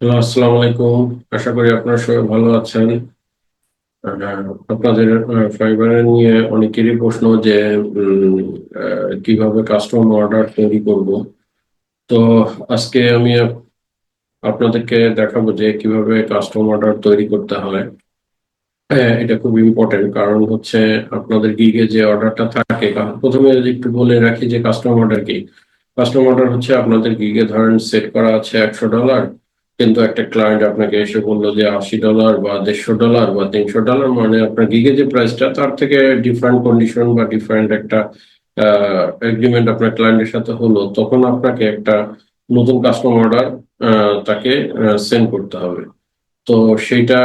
Hello আসসালামু আলাইকুম। আশা করি আপনারা সবাই ভালো আছেন। আপনাদের ফাইবার নিয়ে অনেকেরই প্রশ্ন যে কীভাবে কাস্টম অর্ডার তৈরি করব। তো আজকে আমি আপনাদেরকে দেখাবো যে কীভাবে কাস্টম অর্ডার তৈরি করতে হয়। হ্যাঁ এটা খুব ইম্পর্টেন্ট কারণ হচ্ছে আপনাদের গিগে যে অর্ডারটা থাকে প্রথমে যদি একটু বলে রাখি যে কাস্টম অর্ডার কি। কাস্টম অর্ডার হচ্ছে আপনাদের গিগে ধরেন সেট করা আছে একশো ডলার কিন্তু একটা ক্লায়েন্ট আপনাকে এসে বলল যে আশি ডলার বা দেড়শো ডলার বা তিনশো ডলার মানে আপনার গিগে যে প্রাইসটা তার থেকে ডিফারেন্ট কন্ডিশন বা ডিফারেন্ট একটা এগ্রিমেন্ট আপনার ক্লায়েন্টের সাথে হলো, তখন আপনাকে একটা নতুন কাস্টমার অর্ডার তাকে সেন্ড করতে হবে। তো সেইটা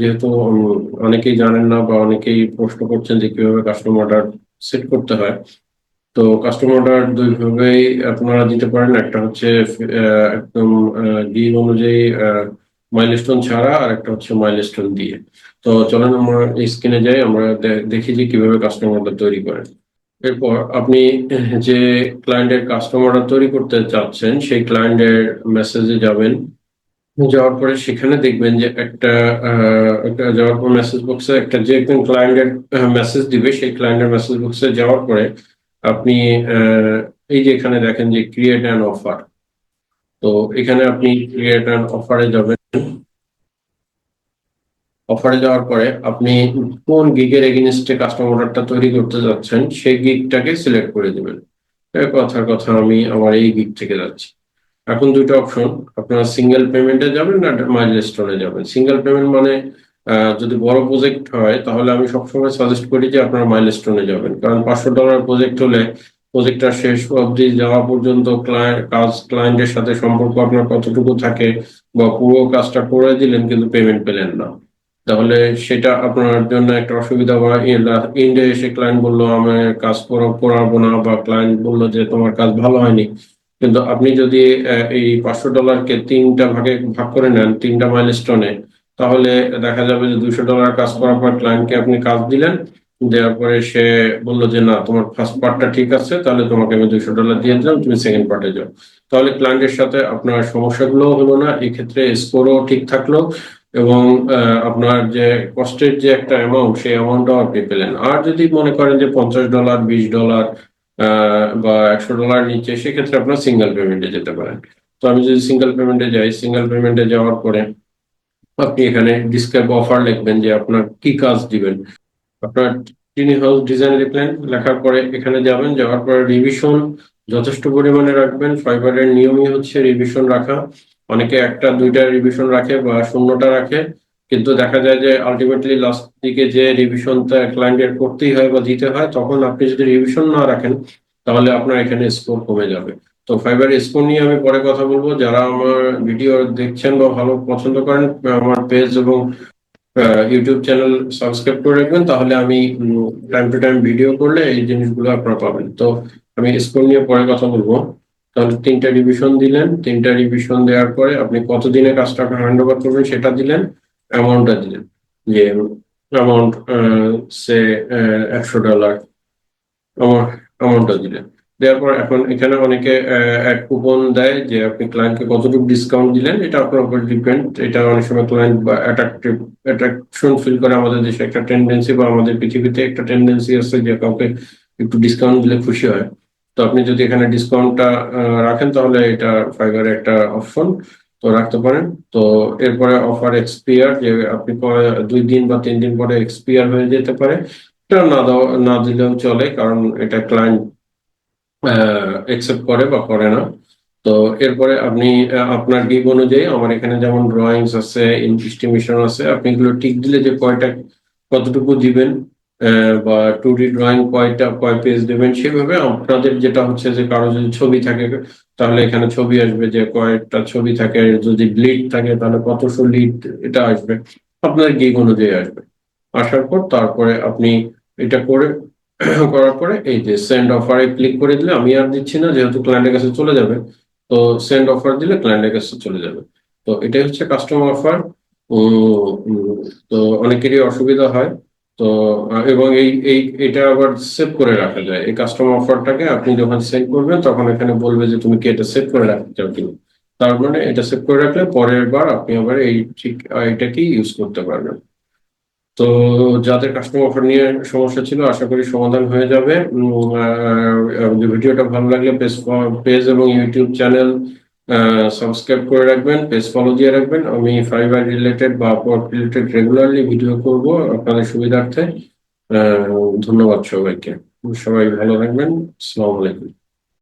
যেহেতু অনেকেই জানেন না বা অনেকেই প্রশ্ন করছেন যে কীভাবে কাস্টমার অর্ডার সেট করতে হয় তো কাস্টম অর্ডার দুইভাবেই আপনারা দিতে পারেন। একটা হচ্ছে একদম ডিল অনুযায়ী মাইলস্টোন ছাড়া, আর একটা হচ্ছে মাইলস্টোন দিয়ে। তো চলেন আমরা স্ক্রিনে যাই, আমরা দেখি যে কীভাবে কাস্টম অর্ডার তৈরি করেন। এরপর আপনি যে ক্লায়েন্টের কাস্টম অর্ডার তৈরি করতে চাচ্ছেন, সেই ক্লায়েন্টের মেসেজে যাবেন। যাওয়ার পরে সেখানে দেখবেন যে একটা একটা যাওয়ার পর মেসেজ বক্সে একটা যে একজন ক্লায়েন্টের মেসেজ দিবে, সেই ক্লায়েন্টের মেসেজ বক্সে যাওয়ার পরে আপনি এই যে এখানে দেখেন যে ক্রিয়েট অ্যান্ড অফার তো এখানে আপনি ক্রিয়েট অ্যান অফারে যাবেন। অফারে যাওয়ার পরে আপনি কোন গিগের এগেনস্টে কাস্টমার অর্ডারটা তৈরি করতে যাচ্ছেন, সেই গিগটাকে সিলেক্ট করে দেবেন। কথার কথা আমি আমার এই গিগ থেকে যাচ্ছি। এখন দুইটা অপশন আপনারা সিঙ্গেল পেমেন্টে যাবেন না মাইলস্টোনে যাবেন। সিঙ্গেল পেমেন্ট মানে যদি বড় প্রজেক্ট হয়, তাহলে আমি সবসময় সাজেস্ট করি যে আপনারা মাইলস্টোনে যাবেন। কারণ পাঁচশো ডলার প্রজেক্ট হলে প্রজেক্টটা শেষ অবধি যাওয়া পর্যন্ত ক্লায়েন্ট কাজ ক্লায়েন্টের সাথে সম্পর্ক আপনার কতটুকু থাকে বা পুরো কাজটা করে দিলেন কিন্তু পেমেন্ট পেলেন না। তাহলে সেটা আপনার জন্য একটা অসুবিধা বা ইন্ডে এসে ক্লায়েন্ট বলল, আমি কাজ করা- করাবো না বা ক্লায়েন্ট বলল যে, তোমার কাজ ভালো হয়নি। কিন্তু আপনি যদি এই পাঁচশো ডলারকে তিনটা ভাগে ভাগ করে নেন, তিনটা মাইলস্টোনে তাহলে দেখা যাবে যে দুইশো ডলার কাজ করার পর ক্লায়েন্টকে আপনি কাজ দিলেন, দেওয়ার পরে সে বলল যে, না, তোমার ফার্স্ট পার্টটা ঠিক আছে, তাহলে তোমাকে আমি দুইশো ডলার দিয়ে দিলাম, তুমি সেকেন্ড পার্টে যাও। তাহলে ক্লায়েন্টের সাথে আপনার সমস্যাগুলো হলো না, এক্ষেত্রে স্কোরও ঠিক থাকল এবং আপনার যে কষ্টের যে একটা অ্যামাউন্ট সেই অ্যামাউন্টটাও আপনি পেলেন। আর যদি মনে করেন যে পঞ্চাশ ডলার, বিশ ডলার বা একশো ডলার নিচে, সেক্ষেত্রে আপনার সিঙ্গেল পেমেন্টে যেতে পারেন। তো আমি যদি সিঙ্গেল পেমেন্টে যাই সিঙ্গেল পেমেন্টে যাওয়ার পরে আপনি এখানে ডিসক্রাইব অফার লিখবেন যে আপনার কি কাজ দিবেন। আপনার টিনি হাউস ডিজাইন লিখলেন লেখার পরে এখানে যাবেন, যাওয়ার পরে রিভিশন যথেষ্ট পরিমাণে রাখবেন। ফাইবারের নিয়মই হচ্ছে রিভিশন রাখা। অনেকে একটা, দুইটা রিভিশন রাখে বা শূন্যটা রাখে। কিন্তু দেখা যায় যে আলটিমেটলি লাস্ট দিকে যে রিভিশনটা ক্লায়েন্টের করতেই হয় বা দিতে হয়, তখন আপনি যদি রিভিশন না রাখেন, তাহলে আপনার এখানে স্কোর কমে যাবে। তো ফাইবার স্কোর নিয়ে আমি পরে কথা বলব। যারা আমার ভিডিও দেখছেন বা ভালো পছন্দ করেন, আমার পেজ এবং ইউটিউব চ্যানেল সাবস্ক্রাইব করে রাখবেন, তাহলে আমি টাইম টু টাইম ভিডিও করলে এই জিনিসগুলো আপনারা পাবেন। তো আমি স্কোর নিয়ে পরে কথা বলব। তাহলে তিনটা রিভিশন দিলেন। তিনটা রিভিশন দেওয়ার পরে আপনি কতদিনে কাজটা হ্যান্ড ওভার করবেন সেটা দিলেন অ্যামাউন্টটা দিলেন। যে অ্যামাউন্ট সে একশো ডলার অ্যামাউন্টটা দিলেন। দেওয়ার পর এখন এখানে অনেকে এক কুপন দেয় যে আপনি ক্লায়েন্টকে কতটুকু ডিসকাউন্ট দিলেন, এটা আপনার উপর ডিপেন্ড এটা অনেক সময় ক্লায়েন্ট বা অ্যাট্রাকটিভ অ্যাট্রাকশন ফিল করে আমাদের দেশে। একটা টেন্ডেন্সি বা আমাদের পৃথিবীতে একটা টেন্ডেন্সি আছে যে কাউকে একটু ডিসকাউন্ট দিলে খুশি হয়। তো আপনি যদি এখানে ডিসকাউন্টটা রাখেন তাহলে এটা ফাইবারে একটা অপশন তো রাখতে পারেন। তো এরপরে অফার এক্সপিয়ার যে আপনি পরে- দুই দিন বা তিন দিন পরে এক্সপিয়ার হয়ে যেতে পারে। এটা না দেওয়া, না দিলেও চলে, কারণ এটা ক্লায়েন্ট একসেপ্ট করে বা করে না। তো এরপরে আপনি আপনার গিগ অনুযায়ী আমার এখানে যেমন ড্রয়িংস আছে এস্টিমেশন আছে, আপনি এগুলো টিক দিলে যে কয়টা, কতটুকু দিবেন বা টু ডি ড্রয়িং কয়টা, কয় পেজ দেবেন, সেভাবে আপনাদের যেটা হচ্ছে যে কারও যদি ছবি থাকে, তাহলে এখানে ছবি আসবে যে কয়টা ছবি থাকে, যদি লিড থাকে, তাহলে কতশো লিড এটা আসবে, আপনার গিগ অনুযায়ী আসবে। আসার পর তারপরে আপনি এটা করে করার পরে এই যে সেন্ড অফারে ক্লিক করে দিলে আমি আর দিচ্ছি না, যেহেতু ক্লায়েন্টের কাছে চলে যাবে, তো সেন্ড অফার দিলে ক্লায়েন্টের কাছে চলে যাবে। তো এটাই হচ্ছে কাস্টমার অফার তো অনেকেরই অসুবিধা হয়। তো, এবং এই এই, এটা আবার সেভ করে রাখা যায়। এই কাস্টমার অফারটাকে আপনি যখন সেভ করবেন, তখন এখানে বলবে যে, তুমি কি এটা সেভ করে রাখতে চাও কিনা? তার মানে এটা সেভ করে রাখলে পরের বার আপনি আবার এই ঠিক এটাকেই ইউজ করতে পারবেন। তো যাদের কাস্টমার অফার নিয়ে সমস্যা ছিল, আশা করি সমাধান হয়ে যাবে। ভিডিওটা ভালো লাগলে পেজ পেজ এবং ইউটিউব চ্যানেল সাবস্ক্রাইব করে রাখবেন, পেজ ফলো দিয়ে রাখবেন। আমি ফাইবার রিলেটেড বা আপওয়ার্ক রিলেটেড রেগুলারলি ভিডিও করব আপনাদের সুবিধার্থে। ধন্যবাদ সবাইকে। সবাই ভালো থাকবেন। আসসালামু আলাইকুম।